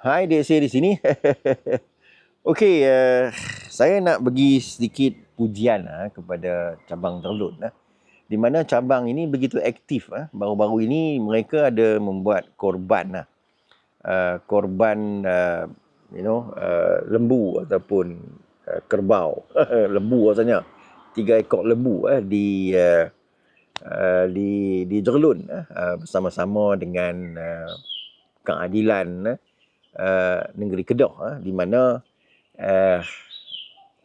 Hai, dek saya di sini. Okey, uh, saya nak bagi sedikit pujian uh, kepada cabang Terlun. Uh, di mana cabang ini begitu aktif. Uh, baru-baru ini mereka ada membuat korban. Uh, korban, uh, you know, uh, lembu ataupun uh, kerbau. lembu rasanya. Tiga ekor lembu uh, di... Uh, Uh, di di Jerlun uh, bersama-sama dengan uh, keadilan uh, uh, negeri Kedah uh, di mana uh,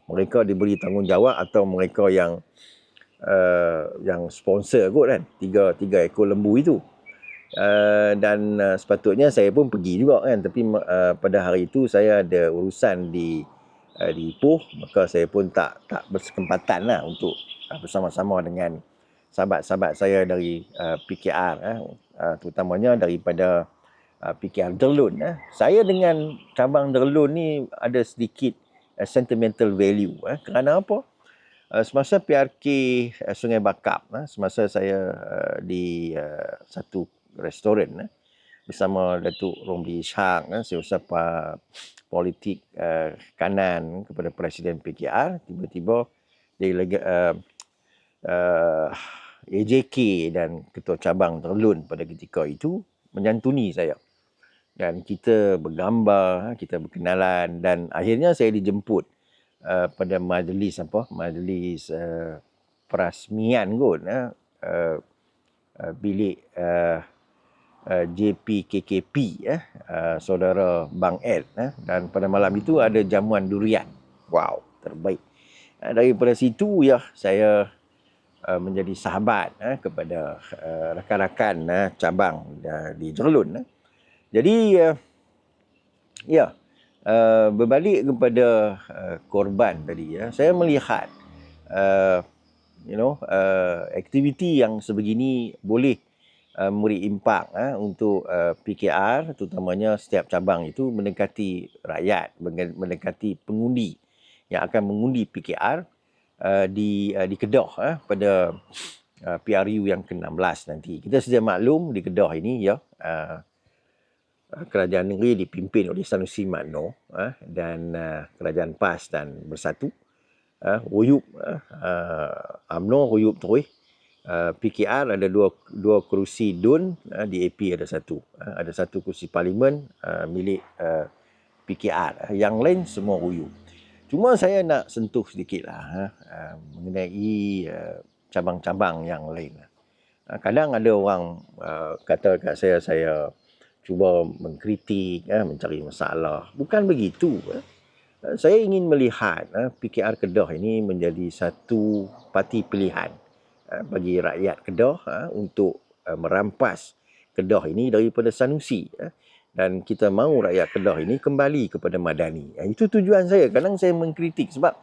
mereka diberi tanggungjawab atau mereka yang uh, yang sponsor kot kan tiga tiga ekor lembu itu. Uh, dan uh, sepatutnya saya pun pergi juga kan tapi uh, pada hari itu saya ada urusan di uh, di Ipoh maka saya pun tak tak berkesempatan lah untuk uh, bersama-sama dengan sahabat-sahabat saya dari uh, PKR uh, uh, terutamanya daripada uh, PKR Derlun. Eh. Saya dengan cabang Derlun ni ada sedikit uh, sentimental value. Eh. Kerana apa? Uh, semasa PRK uh, Sungai Bakap, uh, semasa saya uh, di uh, satu restoran uh, bersama Datuk Romli Ishak, uh, seusaha uh, politik uh, kanan kepada Presiden PKR, tiba-tiba delega, uh, uh, AJK dan Ketua Cabang Terlun pada ketika itu menyantuni saya dan kita bergambar, ha, kita berkenalan dan akhirnya saya dijemput uh, pada majlis apa? Majlis uh, perasmian kot uh, uh, bilik uh, uh, JPKKP uh, uh, saudara Bang Ed uh, dan pada malam itu ada jamuan durian. Wow, terbaik. Uh, daripada situ ya saya uh, menjadi sahabat uh, kepada uh, rakan-rakan uh, cabang uh, di Jerlun uh. Jadi uh, ya uh, berbalik kepada uh, korban tadi ya, saya melihat uh, you know uh, aktiviti yang sebegini boleh memberi impak uh, untuk uh, PKR terutamanya setiap cabang itu mendekati rakyat, mendekati pengundi yang akan mengundi PKR uh, di uh, di Kedah uh, pada uh, PRU yang ke-16 nanti. Kita sedia maklum di Kedah ini ya uh, kerajaan negeri dipimpin oleh Sanusi Mano uh, dan uh, kerajaan PAS dan Bersatu. Uh, Ruyup, uh, uh, UMNO Ruyup terus. Uh, PKR ada dua dua kerusi DUN, uh, di AP ada satu. Uh, ada satu kerusi parlimen uh, milik uh, PKR. Yang lain semua Ruyup. Cuma saya nak sentuh sedikit lah uh, mengenai uh, cabang-cabang yang lain. Uh, kadang ada orang uh, kata kat saya, saya cuba mengkritik, eh, mencari masalah. Bukan begitu. Eh. Saya ingin melihat eh, PKR Kedah ini menjadi satu parti pilihan eh, bagi rakyat Kedah eh, untuk eh, merampas Kedah ini daripada Sanusi. Eh. Dan kita mahu rakyat Kedah ini kembali kepada Madani. Eh, itu tujuan saya. Kadang saya mengkritik sebab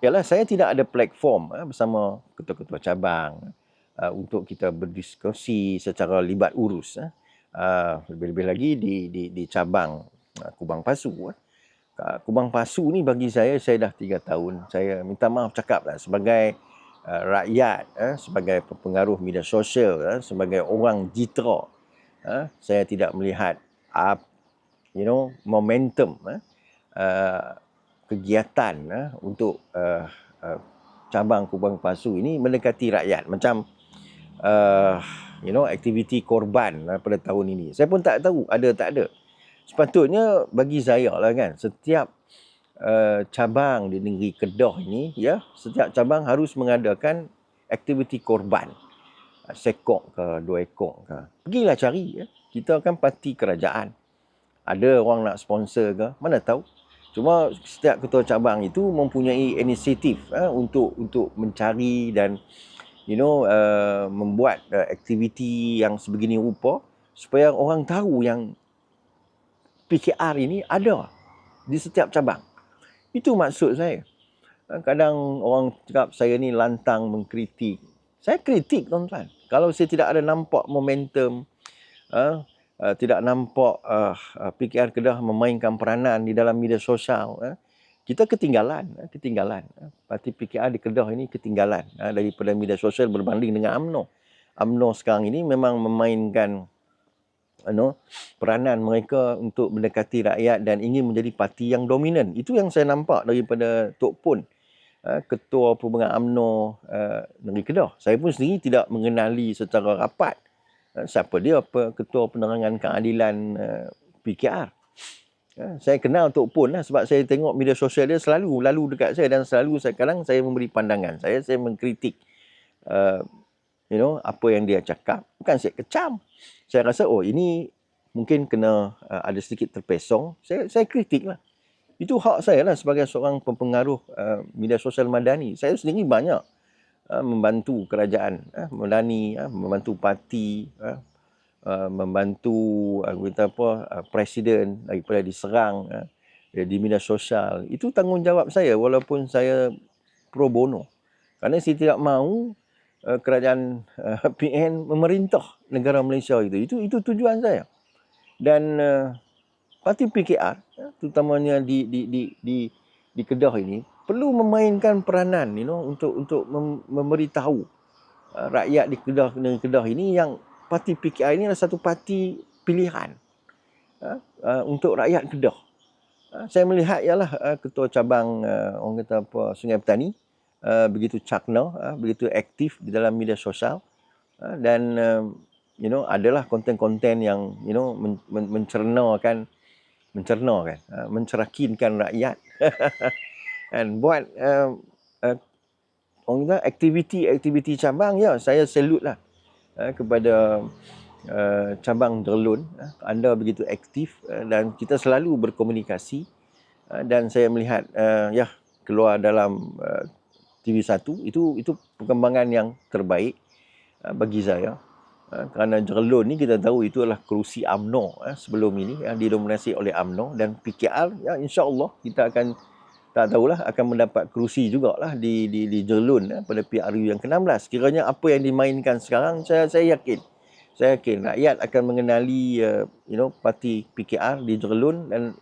ialah saya tidak ada platform eh, bersama ketua-ketua cabang eh, untuk kita berdiskusi secara libat urus. Eh. Ah, lebih-lebih lagi di di di cabang uh, Kubang Pasu uh. Kubang Pasu ni bagi saya saya dah tiga tahun saya minta maaf cakap lah sebagai uh, rakyat uh, sebagai pengaruh media sosial uh, sebagai orang jitra uh, saya tidak melihat uh, you know momentum uh, uh, kegiatan uh, untuk uh, uh, cabang Kubang Pasu ini mendekati rakyat macam uh, you know aktiviti korban uh, pada tahun ini. Saya pun tak tahu ada tak ada. Sepatutnya bagi saya lah kan setiap uh, cabang di negeri Kedah ini ya setiap cabang harus mengadakan aktiviti korban. Uh, sekok ke dua ekor ke. Pergilah cari ya. Kita kan parti kerajaan. Ada orang nak sponsor ke? Mana tahu. Cuma setiap ketua cabang itu mempunyai inisiatif uh, untuk untuk mencari dan you know uh, membuat uh, aktiviti yang sebegini rupa supaya orang tahu yang PKR ini ada di setiap cabang. Itu maksud saya. Kadang orang cakap saya ni lantang mengkritik. Saya kritik tuan-tuan. Kalau saya tidak ada nampak momentum, uh, uh, tidak nampak uh, uh PKR Kedah memainkan peranan di dalam media sosial, uh, kita ketinggalan eh, ketinggalan eh. parti PKR di Kedah ini ketinggalan eh, daripada media sosial berbanding dengan AMNO AMNO sekarang ini memang memainkan know, peranan mereka untuk mendekati rakyat dan ingin menjadi parti yang dominan. Itu yang saya nampak daripada Tok Pun, uh, Ketua Perhubungan UMNO uh, Negeri Kedah. Saya pun sendiri tidak mengenali secara rapat siapa dia, apa Ketua Penerangan Keadilan PKR. Uh, saya kenal Tok Pun lah sebab saya tengok media sosial dia selalu lalu dekat saya dan selalu saya kadang saya memberi pandangan. Saya saya mengkritik uh, you know apa yang dia cakap. Bukan saya kecam saya rasa oh ini mungkin kena uh, ada sedikit terpesong saya saya kritik lah itu hak saya lah sebagai seorang pempengaruh uh, media sosial madani saya sendiri banyak uh, membantu kerajaan uh, madani uh, membantu parti uh, uh, membantu uh, kita apa uh, presiden daripada diserang uh, di media sosial itu tanggungjawab saya walaupun saya pro bono kerana saya tidak mahu uh, kerajaan uh, PN memerintah negara Malaysia itu. Itu itu tujuan saya. Dan uh, parti PKR ya, terutamanya di di di di di Kedah ini perlu memainkan peranan you know untuk untuk mem, memberitahu uh, rakyat di Kedah negeri Kedah ini yang parti PKR ini adalah satu parti pilihan uh, uh, untuk rakyat Kedah. Uh, saya melihat ialah uh, ketua cabang uh, orang kata apa Sungai Petani uh, begitu cakna, uh, begitu aktif di dalam media sosial uh, dan uh, you know adalah konten-konten yang you know men, men, mencernakan mencernakan uh, mencerakinkan rakyat. Dan buat uh, uh, orang kata aktiviti-aktiviti cabang ya saya salute lah uh, kepada uh, cabang Derlun uh, anda begitu aktif uh, dan kita selalu berkomunikasi uh, dan saya melihat uh, ya keluar dalam uh, TV1 itu itu perkembangan yang terbaik uh, bagi saya. Ha, kerana Jerlun ni kita tahu itu adalah kerusi UMNO eh, sebelum ini yang didominasi oleh UMNO dan PKR ya insya-Allah kita akan tak tahulah akan mendapat kerusi jugalah di di di Jerlun eh, pada PRU yang ke-16 kiranya apa yang dimainkan sekarang saya saya yakin saya yakin rakyat akan mengenali uh, you know parti PKR di Jerlun dan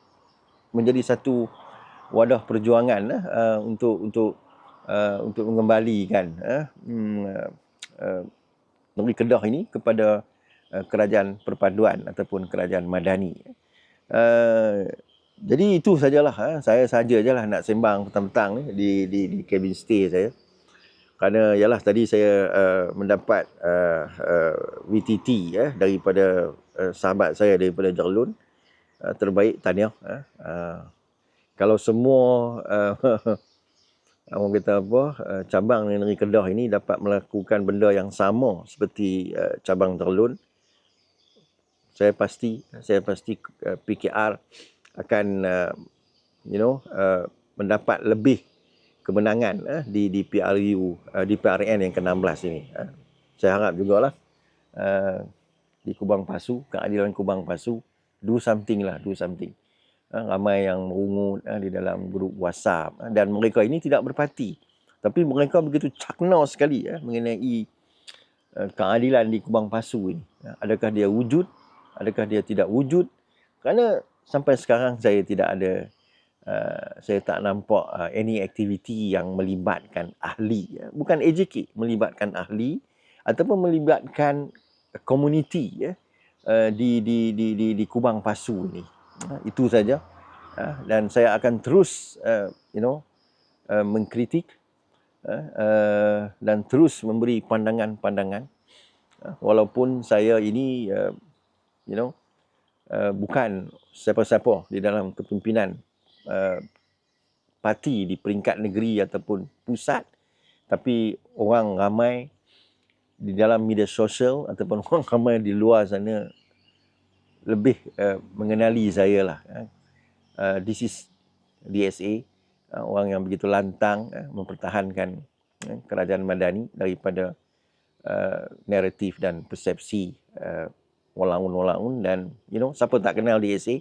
menjadi satu wadah perjuangan uh, untuk untuk uh, untuk mengembalikan uh, uh, uh, negeri Kedah ini kepada uh, kerajaan perpaduan ataupun kerajaan madani. Uh, jadi itu sajalah ha. saya saja je lah nak sembang petang-petang di di di cabin stay saya. Kerana yalah tadi saya uh, mendapat uh, uh, VTT ya daripada uh, sahabat saya daripada Jerlun uh, terbaik tahniah uh, uh, kalau semua uh, orang kata apa uh, cabang negeri Kedah ini dapat melakukan benda yang sama seperti uh, cabang Terlun saya pasti saya pasti uh, PKR akan uh, you know uh, mendapat lebih kemenangan uh, di di PRU uh, di PRN yang ke-16 ini. Uh. saya harap jugalah uh, di Kubang Pasu keadilan Kubang Pasu do something lah do something. Ha, ramai yang merungut ha, di dalam grup WhatsApp. Ha, dan mereka ini tidak berparti tapi mereka begitu cakna sekali mengenai keadilan di Kubang Pasu ini. Adakah dia wujud adakah dia tidak wujud? Kerana sampai sekarang saya tidak ada saya tak nampak any activity yang melibatkan ahli bukan AJK melibatkan ahli ataupun melibatkan community di di di di di Kubang Pasu ini Ha, itu saja. Ha, dan saya akan terus uh, you know uh, mengkritik uh, dan terus memberi pandangan-pandangan. Walaupun saya ini you know bukan siapa-siapa di dalam kepimpinan parti di peringkat negeri ataupun pusat tapi orang ramai di dalam media sosial ataupun orang ramai di luar sana lebih uh, mengenali saya lah. Uh, this is DSA, uh, orang yang begitu lantang uh, mempertahankan uh, kerajaan Madani daripada uh, naratif dan persepsi uh, walaun-walaun dan you know siapa tak kenal DSA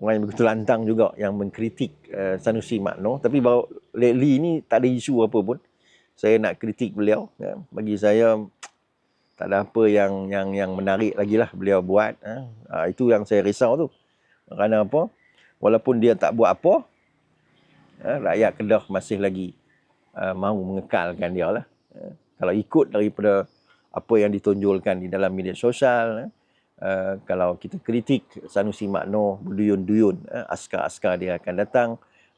orang yang begitu lantang juga yang mengkritik uh, Sanusi Makno tapi baru lately ni tak ada isu apa pun saya nak kritik beliau ya. bagi saya tak ada apa yang yang yang menarik lagi lah beliau buat ha? Ha, itu yang saya risau tu kerana apa walaupun dia tak buat apa ha, rakyat Kedah masih lagi uh, mahu mengekalkan dia lah ha? kalau ikut daripada apa yang ditonjolkan di dalam media sosial ha? Uh, kalau kita kritik Sanusi Makno berduyun-duyun uh, askar-askar dia akan datang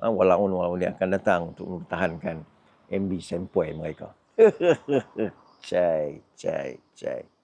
uh, walaupun-walaupun dia akan datang untuk mempertahankan MB Sempoi mereka. cai, cai, cai.